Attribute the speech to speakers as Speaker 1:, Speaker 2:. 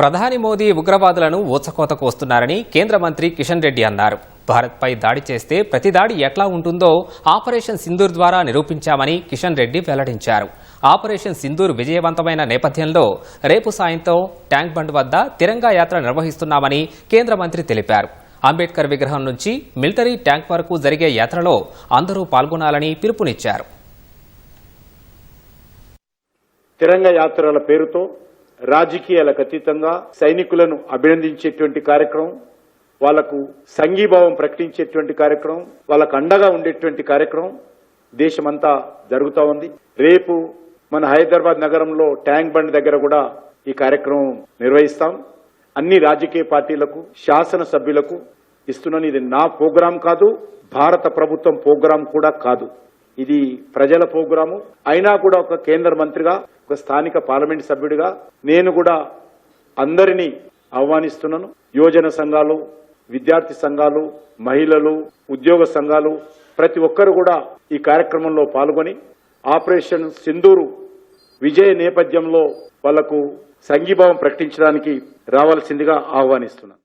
Speaker 1: ప్రధాని మోదీ ఉగ్రవాదులను ఊచకోతకు వస్తున్నారని కేంద్ర మంత్రి కిషన్ రెడ్డి అన్నారు. భారత్పై దాడి చేస్తే ప్రతి దాడి ఎట్లా ఉంటుందో ఆపరేషన్ సింధూర్ ద్వారా నిరూపించామని కిషన్ రెడ్డి వెల్లడించారు. ఆపరేషన్ సింధూర్ విజయవంతమైన నేపథ్యంలో రేపు సాయంత్రం ట్యాంక్ బండ్ వద్ద తిరంగా యాత్ర నిర్వహిస్తున్నామని కేంద్ర మంత్రి తెలిపారు. అంబేద్కర్ విగ్రహం నుంచి మిలిటరీ ట్యాంక్ వరకు జరిగే యాత్రలో అందరూ పాల్గొనాలని పిలుపునిచ్చారు.
Speaker 2: తిరంగ యాత్రల పేరుతో రాజకీయాలకు అతీతంగా సైనికులను అభినందించేటువంటి కార్యక్రమం వాళ్ళకు సంఘీభావం ప్రకటించేటువంటి కార్యక్రమం వాళ్ళకు అండగా ఉండేటువంటి కార్యక్రమం దేశమంతా జరుగుతూ ఉంది. రేపు మన హైదరాబాద్ నగరంలో ట్యాంక్ బండ్ దగ్గర కూడా ఈ కార్యక్రమం నిర్వహిస్తాం. అన్ని రాజకీయ పార్టీలకు శాసన సభ్యులకు ఇస్తున్నాను. ఇది నా ప్రోగ్రాం కాదు భారత ప్రభుత్వం ప్రోగ్రాం కూడా కాదు. ఇది ప్రజల ప్రోగ్రాము. అయినా కూడా ఒక కేంద్ర మంత్రిగా ఒక స్థానిక పార్లమెంట్ సభ్యుడిగా నేను కూడా అందరినీ ఆహ్వానిస్తున్నాను. యువజన సంఘాలు విద్యార్థి సంఘాలు మహిళలు ఉద్యోగ సంఘాలు ప్రతి ఒక్కరు కూడా ఈ కార్యక్రమంలో పాల్గొని ఆపరేషన్ సింధూరు విజయ నేపథ్యంలో వాళ్ళకు సంఘీభావం ప్రకటించడానికి రావాల్సిందిగా ఆహ్వానిస్తున్నాను.